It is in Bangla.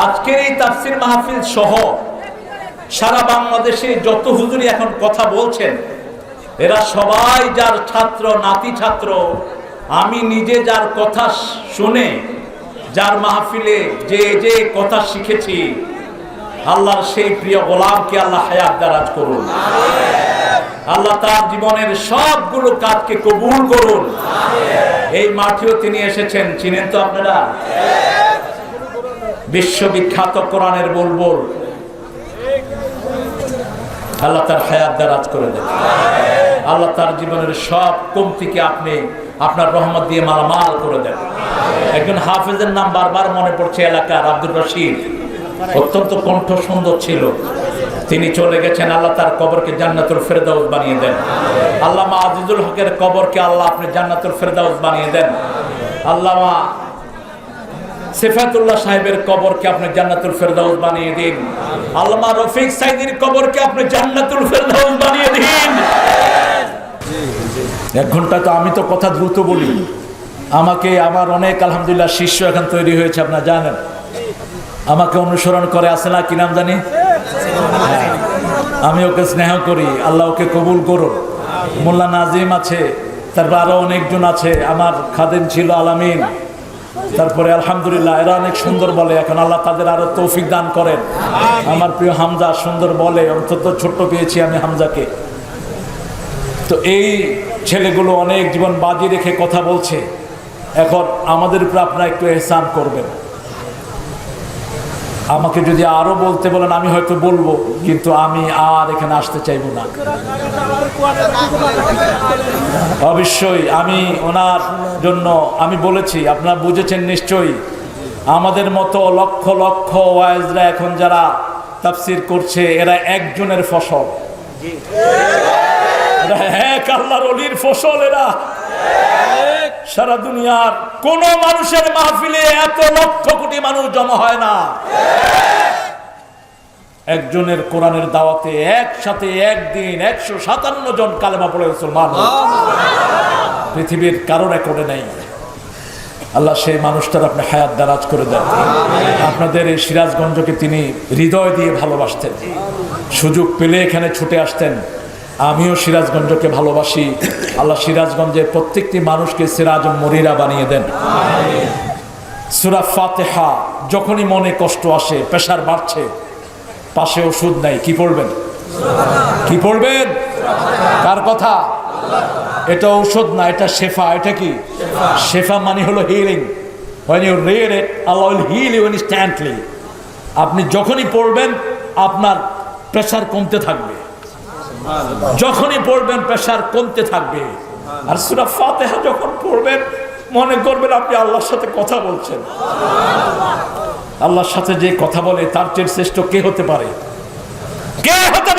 আজকের এই তাফসির মাহফিল সহ সারা বাংলাদেশে যত হুজুরি এখন কথা বলছেন, এরা সবাই যার ছাত্র, নাতি ছাত্র, আমি নিজে যার কথা শুনে যার মাহফিলে যে যে কথা শিখেছি, আল্লাহর সেই প্রিয় গোলামকে আল্লাহ হায়াত দারাজ করুন। আল্লাহ তার জীবনের সবগুলো কাজকে কবুল করুন। এই মাঠেও তিনি এসেছেন, চিনেন তো আপনারা? বিশ্ববিখ্যাত কোরআনের বুলবুল। আল্লাহ তার হায়াত দারাজ করে দেন। আল্লাহ তার জীবনের সব কমতিকে আপনি আপনার রহমত দিয়ে মালামাল করে দেন। একজন হাফেজের নাম বারবার মনে পড়ছে এলাকার আব্দুর রশিদ। অত্যন্ত কণ্ঠ সুন্দর ছিল। তিনি চলে গেছেন, আল্লাহ তার কবরকে জান্নাতুল ফেরদাউস বানিয়ে দেন। আল্লাহ আজিজুল হকের কবরকে আল্লাহ আপনি জান্নাতুল ফেরদাউস বানিয়ে দেন। আল্লামা সিফাতুল্লাহ সাহেবের কবরকে আপনি জান্নাতুল ফেরদাউস বানিয়ে দিন। আল্লামা রফিক সাইদির কবরকে আপনি জান্নাতুল ফেরদাউস বানিয়ে দিন। এক ঘণ্টা তো আমি তো কথা দ্রুত বলি। আমাকে আমার অনেক, আলহামদুলিল্লাহ, শিষ্য এখন তৈরি হয়েছে, আপনারা জানেন। আমাকে অনুসরণ করে আসে না, কি নাম জানি। আমি ওকে স্নেহ করি, আল্লাহ ওকে কবুল করুন মোল্লা নাজিম আছে, তারপর আরও অনেকজন আছে, আমার খাদেম ছিল আলামিন তারপরে আলহামদুলিল্লাহ, এরা অনেক সুন্দর বলে। এখন আল্লাহ তাদের আরও তৌফিক দান করেন। আমার প্রিয় হামজা সুন্দর বলে, অন্তত ছোট্ট পেয়েছি আমি হামজাকে। তো এই ছেলেগুলো অনেক জীবন বাজি রেখে কথা বলছে। এখন আমাদের উপরে আপনারা একটু এহসান করবেন। আমাকে যদি আরও বলতে বলেন আমি হয়তো বলব কিন্তু আমি আর এখানে আসতে চাইব না। অবশ্যই আমি ওনার জন্য আমি বলেছি আপনারা বুঝেছেন নিশ্চয়ই আমাদের মতো লক্ষ লক্ষ ওয়াইজরা এখন যারা তাফসির করছে এরা একজনের ফসল। এক আল্লাহর অলির ফসল এরা। সারা দুনিয়ার কোন মানুষের মাহফিলে এত লক্ষ কোটি মানুষ জমা হয় না। একজনের কোরআনের দাওয়াতে একসাথে একদিন একশো সাতান্ন জন কালেমা পড়ে মুসলমান পৃথিবীর কারও রেকর্ডে নেই। আল্লাহ সেই মানুষটার আপনি হায়াত দারাজ করে দেন। আপনাদের এই সিরাজগঞ্জকে তিনি হৃদয় দিয়ে ভালোবাসতেন। সুযোগ পেলে এখানে ছুটে আসতেন। আমিও সিরাজগঞ্জকে ভালোবাসি। আল্লাহ সিরাজগঞ্জের প্রত্যেকটি মানুষকে সিরাজ মরিরা বানিয়ে দেন। সুরা ফাতেহা যখনই মনে কষ্ট আসে, প্রেশার বাড়ছে, পাশে ওষুধ নাই, কি পড়বেন? কি পড়বেন? কার কথা? এটা ঔষধ না, এটা শেফা, এটা কি? শেফা মানে হলো হিলিং you instantly আপনি যখনই পড়বেন, আপনার প্রেশার কমতে থাকবে। যখনই পড়বেন প্রেশার কমতে থাকবে। আর সুরা ফাতেহা যখন পড়বেন মনে করবেন আপনি আল্লাহর সাথে কথা বলছেন। আল্লাহর সাথে যে কথা বলে তার চেয়ে শ্রেষ্ঠ কে হতে পারে? কে হতে